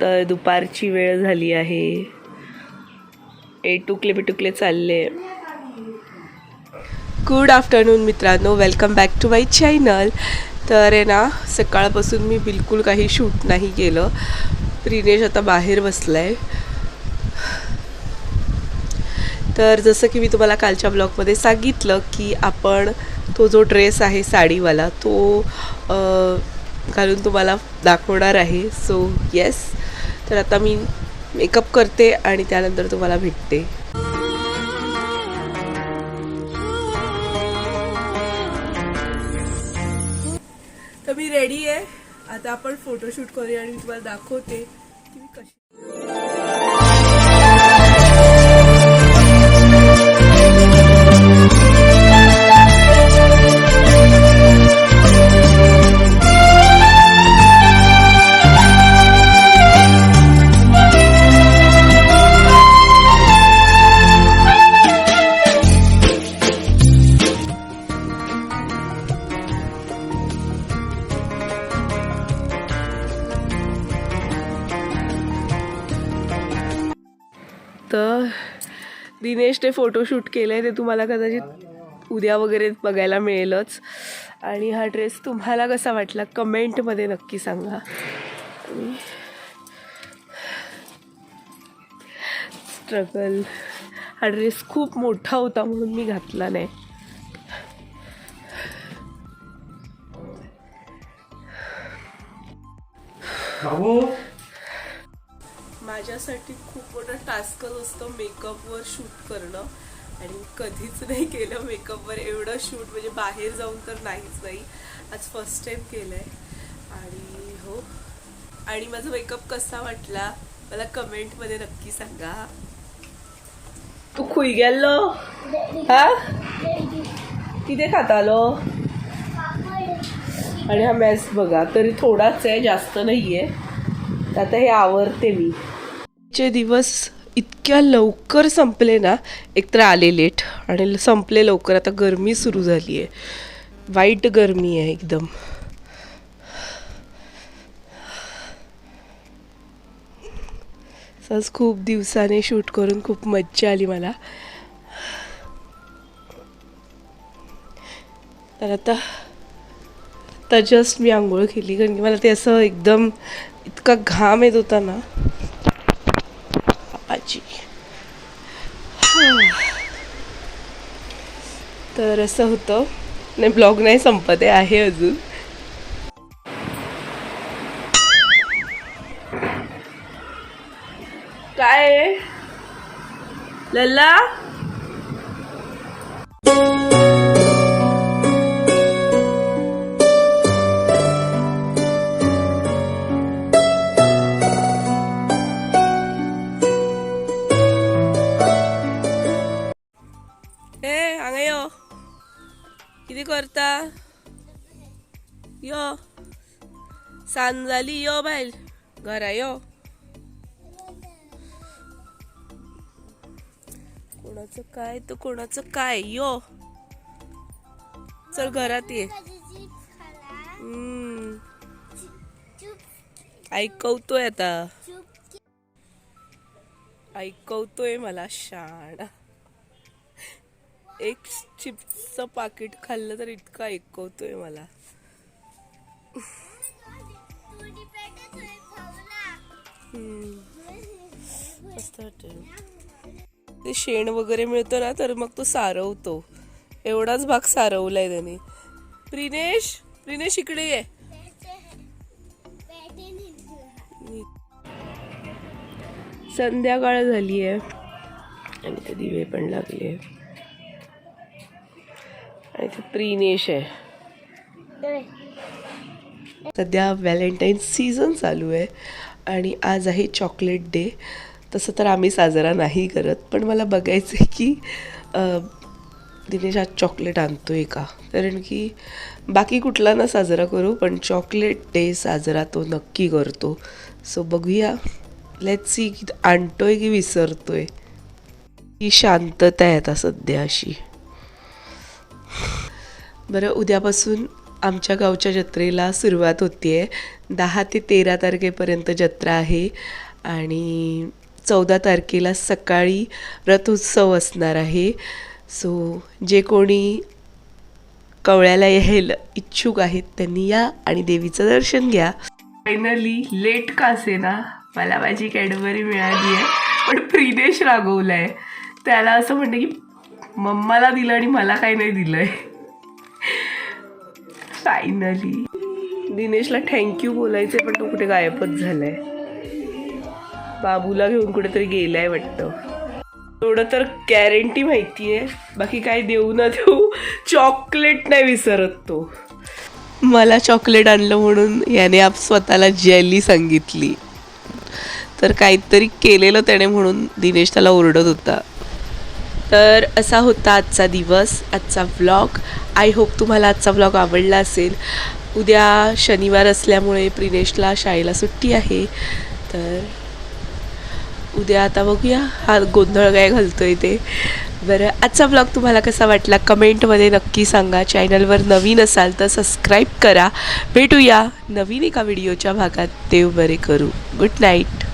तर दुपारची वेळ झाली आहे. ए टुकले बिटुकले चालले. गुड आफ्टरनून मित्रांनो. Welcome back to my channel तर आहे ना सकाळपासून मी बिलकुल काही शूट नाही केलं. प्रिनेश आता बाहेर बसला आहे तर जसं की मी तुम्हाला कालच्या ब्लॉगमध्ये सांगितलं की आपण तो जो ड्रेस आहे साडीवाला तो घालून तुम्हाला दाखवणार आहे. सो येस तर आता मी मेकअप करते आणि त्यानंतर तुम्हाला भेटते. तर मी रेडी आहे. आता आपण फोटोशूट करूया आणि मी तुम्हाला दाखवते की मी कशी तर दिनेशने फोटोशूट केलं आहे ते तुम्हाला कदाचित उद्या वगैरे बघायला मिळेलच. आणि हा ड्रेस तुम्हाला कसा वाटला? कमेंटमध्ये नक्की सांगा. स्ट्रगल हा ड्रेस खूप मोठा होता म्हणून मी घातला नाही. माझ्यासाठी खूप मोठा टास्कच असतं मेकअपवर शूट करणं. आणि कधीच नाही केलं मेकअपवर एवढं शूट म्हणजे बाहेर जाऊन तर नाहीच नाही आज फर्स्ट टाईम केलं आहे आणि हो. आणि माझा मेकअप कसा वाटला? मला कमेंटमध्ये नक्की सांगा. तू खुई गेलो हा? किती खात आलो आणि हा मॅस बघा तरी थोडाच आहे जास्त नाही आहे आता हे आवरते मी. चे दिवस इतक्या लवकर संपले ना एकतर आले लेट आणि संपले लवकर. आता गरमी सुरू झाली आहे वाईट गरमी आहे एकदम. सहज खूप दिवसाने शूट करून खूप मज्जा आली मला. तर आता आता जस्ट मी आंघोळ केली. कारण की मला ते असं एकदम इतका घाम येत होता ना. तर असं होतं. नाही ब्लॉग नाही संपत आहे, अजून. काय लल्ला? करता यो सांज जाली यो भायल घरा यो कोणाचं काय? तर कोणाचं काय? यो. चल घरात ये. हम्म. ऐकवतोय आता. ऐकवतोय मला शाणा. एक चिप्सचं पाकिट खाल्लं तर इतकं ऐकवतोय मला. मस्त ते शेण वगैरे मिळतं ना तर मग तो सारवतो. एवढाच भाग सारवलाय त्याने. प्रिनेश प्रिनेश इकडे ये. संध्याकाळ झाली आहे आणि ते दिवे पण लागले आणि ते प्रिनेश आहे. सध्या व्हॅलेंटाईन सीझन चालू आहे आणि आज आहे चॉकलेट डे. तसं तर आम्ही साजरा नाही करत पण मला बघायचं आहे की दिनेश आज चॉकलेट आणतोय का? कारण की बाकी कुठला ना साजरा करू पण चॉकलेट डे साजरा तो नक्की करतो. सो बघूया. लेट सी की आणतोय की विसरतोय. ही शांतता आहे आता सध्या अशी. बरं उद्यापासून आमच्या गावच्या जत्रेला सुरुवात होती आहे दहा ते तेरा तारखेपर्यंत जत्रा आहे आणि चौदा तारखेला सकाळी रथोत्सव असणार आहे. सो जे कोणी कवळ्याला यायला इच्छुक आहेत त्यांनी या आणि देवीचं दर्शन घ्या. फायनली लेट का असे ना मला माझी कॅडबरी मिळाली आहे पण प्रिदेश रागवलाय. त्याला असं म्हणते की मम्माला दिलं आणि मला काही नाही दिलंय. फायनली दिनेशला थँक्यू बोलायचंय पण तो कुठे गायबच झालाय. बाबूला घेऊन कुठेतरी गेलाय वाटतं. एवढं तर गॅरंटी माहिती आहे बाकी काय देऊ ना देऊ चॉकलेट नाही विसरत तो. मला चॉकलेट आणलं म्हणून याने आप स्वतःला जेली सांगितली. तर काहीतरी केलेलं त्याने म्हणून दिनेश त्याला ओरडत होता. तर असा होता आजचा दिवस आजचा व्लॉग आय होप तुम्हाला आजचा व्लॉग आवडला असेल. उद्या शनिवार असल्यामुळे प्रिनेशला शाळेला सुट्टी आहे. तर उद्या आता बघूया. हा गोंधळ काय घालतो आहे ते. बरं आजचा ब्लॉग तुम्हाला कसा वाटला? कमेंटमध्ये नक्की सांगा. चॅनलवर नवीन असाल तर सबस्क्राईब करा. भेटूया नवीन एका व्हिडिओच्या भागात. देव बरे करू. Good night